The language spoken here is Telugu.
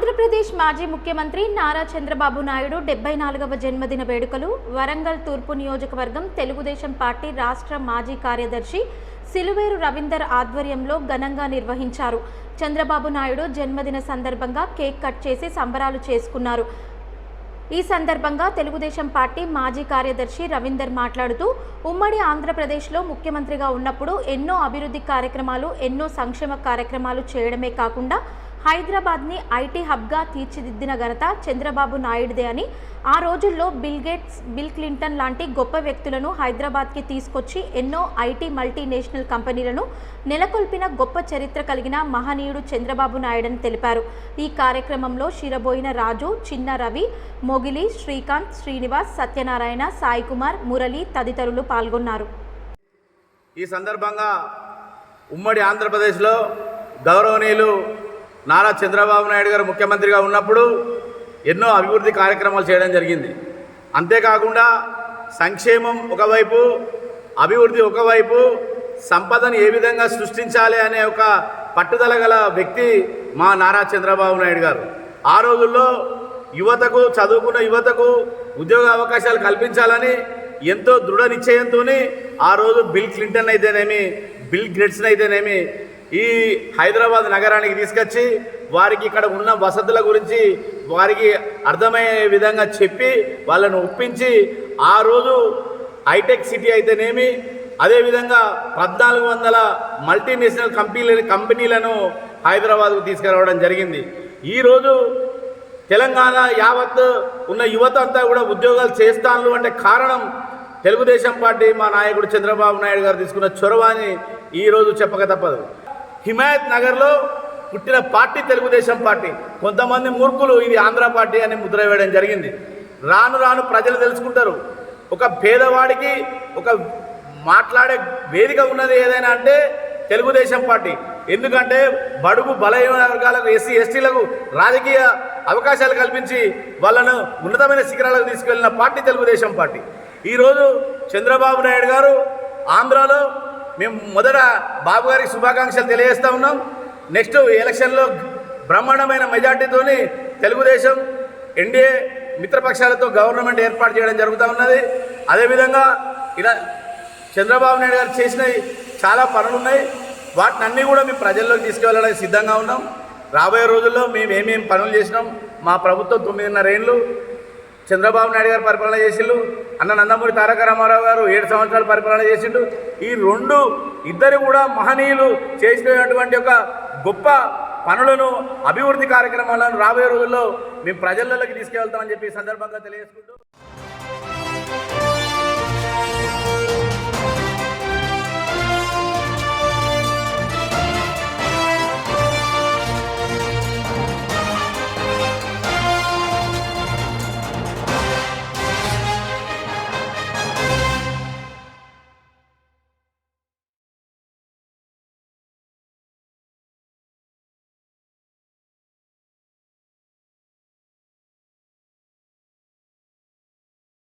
ఆంధ్రప్రదేశ్ మాజీ ముఖ్యమంత్రి నారా చంద్రబాబు నాయుడు డెబ్బై నాలుగవ జన్మదిన వేడుకలు వరంగల్ తూర్పు నియోజకవర్గం తెలుగుదేశం పార్టీ రాష్ట్ర మాజీ కార్యదర్శి సిలువేరు రవీందర్ ఆధ్వర్యంలో ఘనంగా నిర్వహించారు. చంద్రబాబు నాయుడు జన్మదిన సందర్భంగా కేక్ కట్ చేసి సంబరాలు చేసుకున్నారు. ఈ సందర్భంగా తెలుగుదేశం పార్టీ మాజీ కార్యదర్శి రవీందర్ మాట్లాడుతూ ఉమ్మడి ఆంధ్రప్రదేశ్లో ముఖ్యమంత్రిగా ఉన్నప్పుడు ఎన్నో అభివృద్ధి కార్యక్రమాలు ఎన్నో సంక్షేమ కార్యక్రమాలు చేయడమే కాకుండా హైదరాబాద్ని ఐటీ హబ్గా తీర్చిదిద్దిన ఘనత చంద్రబాబు నాయుడుదే అని ఆ రోజుల్లో బిల్ గేట్స్ బిల్ క్లింటన్ లాంటి గొప్ప వ్యక్తులను హైదరాబాద్కి తీసుకొచ్చి ఎన్నో ఐటీ మల్టీనేషనల్ కంపెనీలను నెలకొల్పిన గొప్ప చరిత్ర కలిగిన మహనీయుడు చంద్రబాబు నాయుడని తెలిపారు. ఈ కార్యక్రమంలో శిరబోయిన రాజు చిన్న రవి మొగిలి శ్రీకాంత్ శ్రీనివాస్ సత్యనారాయణ సాయి కుమార్ మురళి తదితరులు పాల్గొన్నారు. ఈ సందర్భంగా ఉమ్మడి ఆంధ్రప్రదేశ్లో గౌరవనీయులు నారా చంద్రబాబు నాయుడు గారు ముఖ్యమంత్రిగా ఉన్నప్పుడు ఎన్నో అభివృద్ధి కార్యక్రమాలు చేయడం జరిగింది. అంతేకాకుండా సంక్షేమం ఒకవైపు అభివృద్ధి ఒకవైపు సంపదను ఏ విధంగా సృష్టించాలి అనే ఒక పట్టుదల గల వ్యక్తి మా నారా చంద్రబాబు నాయుడు గారు. ఆ రోజుల్లో యువతకు చదువుకున్న యువతకు ఉద్యోగ అవకాశాలు కల్పించాలని ఎంతో దృఢ నిశ్చయంతో ఆ రోజు బిల్ క్లింటన్ అయితేనేమి బిల్ గ్రెట్స్ని అయితేనేమి ఈ హైదరాబాద్ నగరానికి తీసుకొచ్చి వారికి ఇక్కడ ఉన్న వసతుల గురించి వారికి అర్థమయ్యే విధంగా చెప్పి వాళ్ళను ఒప్పించి ఆ రోజు హైటెక్ సిటీ అయితేనేమి అదేవిధంగా పద్నాలుగు వందల మల్టీనేషనల్ కంపెనీ కంపెనీలను హైదరాబాద్కు తీసుకురావడం జరిగింది. ఈరోజు తెలంగాణ యావత్ ఉన్న యువత అంతా కూడా ఉద్యోగాలు చేస్తాను అంటే కారణం తెలుగుదేశం పార్టీ మా నాయకుడు చంద్రబాబు నాయుడు గారు తీసుకున్న చొరవ అని ఈరోజు చెప్పక తప్పదు. హిమాయత్ నగర్లో పుట్టిన పార్టీ తెలుగుదేశం పార్టీ. కొంతమంది మూర్ఖులు ఇది ఆంధ్ర పార్టీ అని ముద్ర వేయడం జరిగింది. రాను రాను ప్రజలు తెలుసుకుంటారు. ఒక పేదవాడికి ఒక మాట్లాడే వేదిక ఉన్నది ఏదైనా అంటే తెలుగుదేశం పార్టీ. ఎందుకంటే బడుగు బలహీన వర్గాలకు ఎస్సీ ఎస్టీలకు రాజకీయ అవకాశాలు కల్పించి వాళ్ళను ఉన్నతమైన శిఖరాలకు తీసుకెళ్ళిన పార్టీ తెలుగుదేశం పార్టీ. ఈరోజు చంద్రబాబు నాయుడు గారు ఆంధ్రాలో మేము మొదట బాబు గారికి శుభాకాంక్షలు తెలియజేస్తూ ఉన్నాం. నెక్స్ట్ ఎలక్షన్లో బ్రహ్మాండమైన మెజార్టీతోని తెలుగుదేశం ఎన్డీఏ మిత్రపక్షాలతో గవర్నమెంట్ ఏర్పాటు చేయడం జరుగుతూ ఉన్నది. అదేవిధంగా ఇలా చంద్రబాబు నాయుడు గారు చేసినవి చాలా పనులు ఉన్నాయి వాటిని అన్నీ కూడా మేము ప్రజల్లోకి తీసుకువెళ్ళడానికి సిద్ధంగా ఉన్నాం. రాబోయే రోజుల్లో మేము ఏమేమి పనులు చేసినాం మా ప్రభుత్వం తొమ్మిదిన్నర ఏళ్ళు చంద్రబాబు నాయుడు గారు పరిపాలన చేసిండు అన్న నందమూరి తారక రామారావు గారు ఏడు సంవత్సరాలు పరిపాలన చేసిండు. ఈ రెండు ఇద్దరు కూడా మహనీయులు చేసినటువంటి ఒక గొప్ప పనులను అభివృద్ధి కార్యక్రమాలను రాబోయే రోజుల్లో మేము ప్రజల్లోకి తీసుకెళ్తామని చెప్పి సందర్భంగా తెలియజేసుకుంటూ